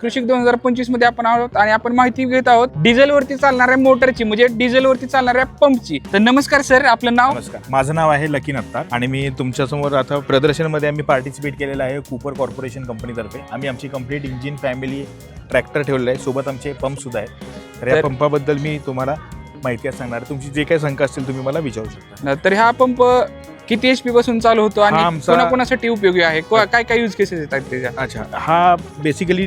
कृषी दोन हजार पंचवीसमध्ये आपण आहोत आणि आपण माहिती घेत आहोत डिझेलवरती चालणाऱ्या मोटरची म्हणजे डिझेलवरती चालणाऱ्या पंपची. तर नमस्कार सर आपलं नाव? नमस्कार. माझं नाव आहे लकी नत्तार आणि मी तुमच्यासमोर आता प्रदर्शनमध्ये आम्ही पार्टिसिपेट केलेलं आहे कुपर कॉर्पोरेशन कंपनीतर्फे आम्ही आमची कंप्लीट इंजिन फॅमिली ट्रॅक्टर ठेवलेलं आहे. सोबत आमचे पंप सुद्धा आहेत. तर या तर- पंपाबद्दल मी तुम्हाला माहिती सांगणार तुमची जे काही शंका असतील तुम्ही मला विचारू शकता. तर हा पंप किती एच पी पासून चालू होतो हा आणि आमचा- कोणाकोणासाठी उपयोगी आहे? को- काय काय यूज केसेस येतात त्याच्या अच्छा हा बेसिकली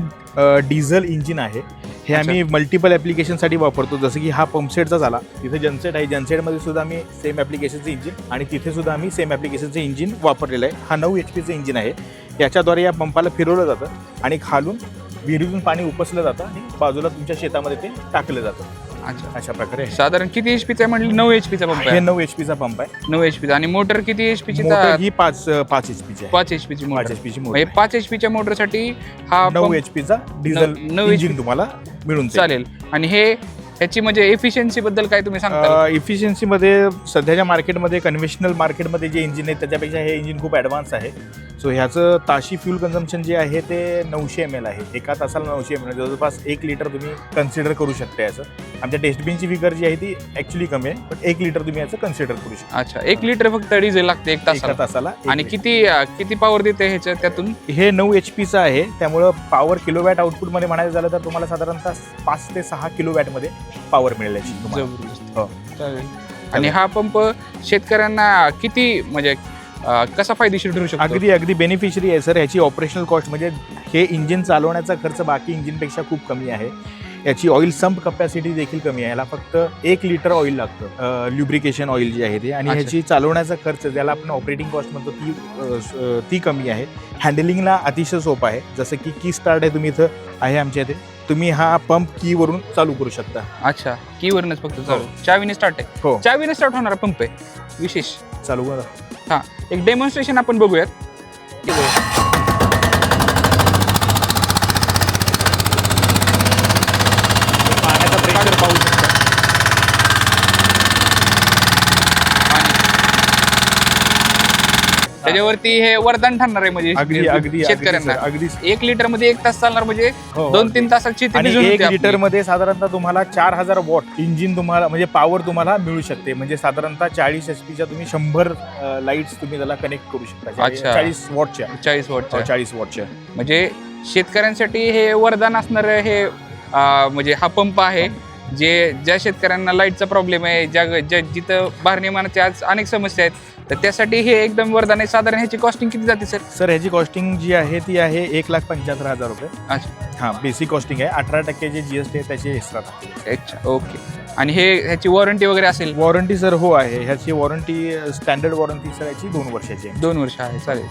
डिझेल इंजिन आहे. हे आम्ही मल्टिपल ॲप्लिकेशनसाठी वापरतो. जसं की हा पंपसेटचा झाला. तिथे जनसेट आहे. जनसेटमध्ये सुद्धा आम्ही सेम ॲप्लिकेशनचं इंजिन आणि तिथे सुद्धा आम्ही सेम ॲप्लिकेशनचं इंजिन वापरलेलं आहे. हा नऊ एच पीचं इंजिन आहे. याच्याद्वारे या पंपाला फिरवलं जातं आणि खालून विहिरीतून पाणी उपसलं जातं आणि बाजूला तुमच्या शेतामध्ये ते टाकलं जातं. अच्छा अशा प्रकारे आहे. साधारण किती एच पीचा म्हणलं नऊ एच पीचा पंप हे आहे नऊ एच पीचा पंप आहे नऊ एच पीचा आणि मोटर किती एच पीची मोटर ही पाच पाच एच पीची आहे पाच एच पीची पाच मोटर एच पीची म्हणजे मोटर पाच एच पीच्या मोटरसाठी हा नऊ पंप एच पीचा डिझेल नऊ- नऊ इंजिन तुम्हाला मिळून जाईल. चालेल आणि हे ह्याची म्हणजे एफिशियन्सी बद्दल काय तुम्ही सांगता इफिशियन्सीमध्ये सध्याच्या मार्केटमध्ये कन्व्हेशनल मार्केटमध्ये जे इंजिन आहे त्याच्यापेक्षा हे इंजिन खूप ॲडव्हान्स आहे. सो ह्याचं ताशी फ्यूल कन्झम्पशन जे आहे ते नऊशे एम एल आहे. एका तासाला नऊशे एम एल जवळपास एक लिटर तुम्ही कन्सिडर करू शकता याचं आमच्या टेस्टबिनची फिगर जी आहे ती ॲक्च्युली कमी आहे पण एक लिटर तुम्ही याचं कन्सिडर करू शकता. अच्छा एक लिटर फक्त डिझेल लागते एक एका तासाला तासाला एक आणि लिटर. किती किती पॉवर देते ह्याच्या त्यातून? हे नऊ एच पीचं आहे. त्यामुळं पॉवर किलोवॅट आउटपुटमध्ये म्हणायचं झालं तर तुम्हाला साधारणतः पाच ते सहा किलोवॅटमध्ये पॉवर मिळेल याची तुम्हाला. जबरदस्त. हो. चालेल. आणि हा पंप शेतकऱ्यांना किती म्हणजे अं, कसा फायदेशीर ठरू शकतो? अगदी अगदी बेनिफिशरी आहे सर ह्याची ऑपरेशनल कॉस्ट म्हणजे हे इंजिन चालवण्याचा खर्च बाकी इंजिनपेक्षा खूप कमी आहे. याची ऑइल संप कपॅसिटी देखील कमी आहे. याला फक्त एक लिटर ऑइल लागतं. ल्युब्रिकेशन ऑइल जी आहे ती. आणि अच्छा. ह्याची चालवण्याचा खर्च ज्याला आपण ऑपरेटिंग कॉस्ट म्हणतो ती अ, स- अ, ती कमी आहे. हँडलिंगला अतिशय सोपं आहे. जसं की की स्टार्ट आहे तुम्ही इथं आहे आमच्या इथे. तुम्ही हा पंप कीवरून चालू करू शकता. अच्छा कीवरनच फक्त चालू. चावीने स्टार्ट आहे. हो. चावीने स्टार्ट होणारा पंप आहे विशेष. चालू करा. हा एक डेमॉन्स्ट्रेशन आपण बघूयात. त्याच्यावरती हे वरदान ठरणार आहे म्हणजे अगदी शेतकऱ्यांना. अगदी एक लिटरमध्ये एक तास चालणार म्हणजे हो, दोन अगदी. तीन आणि भिजून एक होते आपली. लिटरमध्ये साधारणतः तुम्हाला चार हजार वॉट इंजिन तुम्हाला म्हणजे पॉवर तुम्हाला मिळू शकते. म्हणजे साधारणतः चाळीस एच पीच्या तुम्ही शंभर लाईट्स तुम्ही त्याला कनेक्ट करू शकता. अच्छा. चाळीस वॉटच्या. चाळीस वॉटच्या. चाळीस वॉटच्या. म्हणजे शेतकऱ्यांसाठी हे वरदान असणार हे अं, म्हणजे हा पंप आहे. जे ज्या शेतकऱ्यांना लाईटचा प्रॉब्लेम आहे ज्या ज्या जिथं भारनियमानाचे आज अनेक समस्या आहेत तर त्यासाठी हे एकदम वरदान आहे. साधारण ह्याची कॉस्टिंग किती जाते सर सर ह्याची कॉस्टिंग जी आहे ती आहे एक लाख पंच्याहत्तर हजार रुपये. अच्छा. हा बेसिक कॉस्टिंग आहे. अठरा टक्के जे जीएसटी आहे त्याचे एक्स्ट्रा अच्छा ओके आणि हे ह्याची वॉरंटी वगैरे असेल? वॉरंटी सर हो आहे. ह्याची वॉरंटी स्टँडर्ड वॉरंटी सर याची दोन वर्षाची आहे. दोन वर्ष आहे चालेल.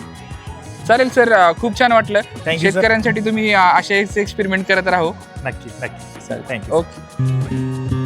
चालेल सर खूप छान वाटलं. शेतकऱ्यांसाठी तुम्ही असे एक्सपेरिमेंट करत राहू. नक्की नक्की चालेल थँक्यू ओके